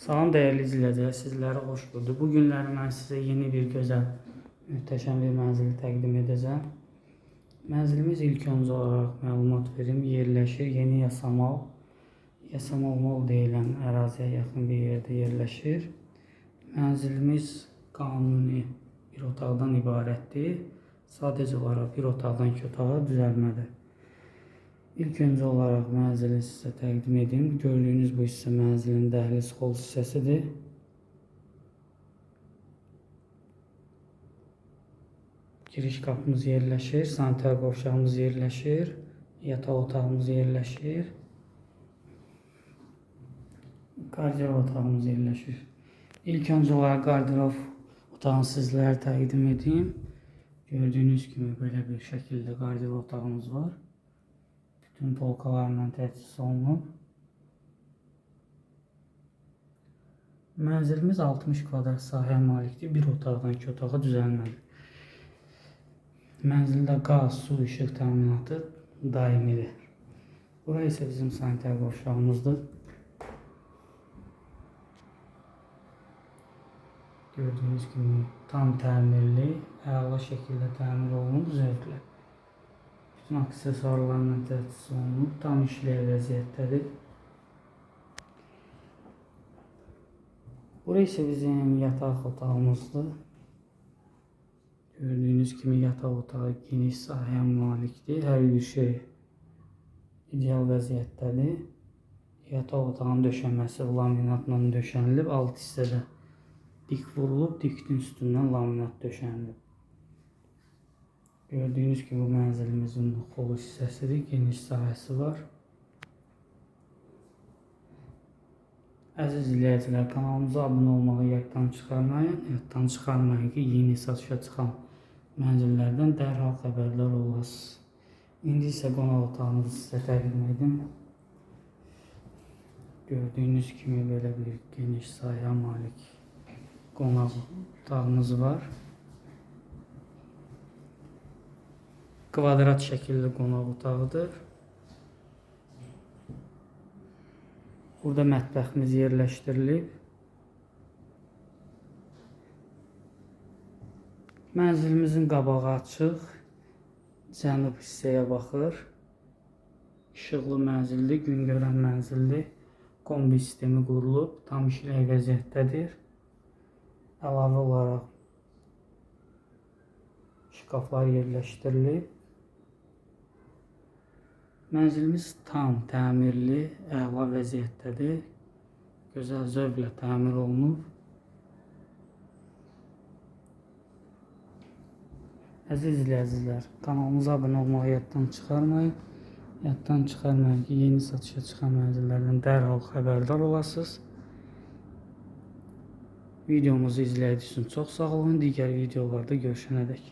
Salam değerli izleyiciler, sizlere hoş bulduk. Bu günləri mən yeni bir gözəl, möhtəşəm bir mənzili təqdim edəcəm. Mənzilimiz ilk öncə olaraq məlumat verim, yerləşir Yeni Yasamal, Yasamal Mall deyilən əraziyə yaxın bir yerdə yerləşir. Mənzilimiz qanuni bir otaqdan ibarətdir. Sadəcə olaraq bir otaqdan iki otağa düzəlmədir. İlk öncə olaraq mənzili sizə təqdim edim. Gördüyünüz bu hissə mənzilin dəhliz xol hissəsidir. Giriş qapımız yerləşir, sanitar qovşağımız yerləşir, yataq otağımız yerləşir. Qardirob otağımız yerləşir. İlk öncə olaraq qardirob otağını sizlərə təqdim edeyim. Gördüyünüz kimi belə bir şəkildə qardirob otağımız var. Bütün polkalarla təchiz olunub. Mənzilimiz 60 kvadrat sahəyə malikdir. Bir otaqdan iki otağa düzəlməlidir. Mənzildə qaz, su, işıq təminatı daimidir. Bura isə bizim sanitar qovşağımızdır. Gördüyünüz kimi tam təmirli, əla şəkildə təmir olunub zövqlə. Bütün aksesuarlarla təchiz olunub, tam işləyə vəziyyətdədir. Bura isə bizim yataq otağımızdır. Gördüyünüz kimi yataq otağı geniş sahəyə malikdir. Hər bir şey ideal vəziyyətdədir. Yataq otağının döşəməsi laminatla döşənilib, alt hissədə dik vurulub, dikin üstündən laminat döşənilib. Gördüyünüz kimi bu mənzilimizin xolu hissəsidir, geniş sahəsi var. Əziz izləyicilər, kanalımıza abunə olmağı yaddan çıxarmayın. Yaddan çıxarmayın ki, yeni satışa çıxan mənzillərdən dərhal xəbərdar olasınız. İndi isə qonaq otağımızı sizə təqdim edim. Gördüyünüz kimi belə bir geniş sahəyə malik qonaq otağımız var. Kvadrat şəkilli qonaq otağıdır. Burada mətbəximiz yerləşdirilib. Mənzilimizin qabağı açıq, cənub hissəyə baxır. İşıqlı mənzildir, gün görən mənzildir. Kombi sistemi qurulub, tam işlək vəziyyətdədir. Əlavə olaraq şkaflar yerləşdirilib. Mənzilimiz tam təmirli, əla vəziyyətdədir. Gözəl zövqlə təmir olunub. Əziz izləyicilər, kanalımıza abunə olmağı yaddan çıxarmayın. Yaddan çıxarmayın ki, yeni satışa çıxan mənzillərdən dərhal xəbərdar olasınız. Videomuzu izlədiyiniz üçün çox sağ olun. Digər videolarda görüşənədək.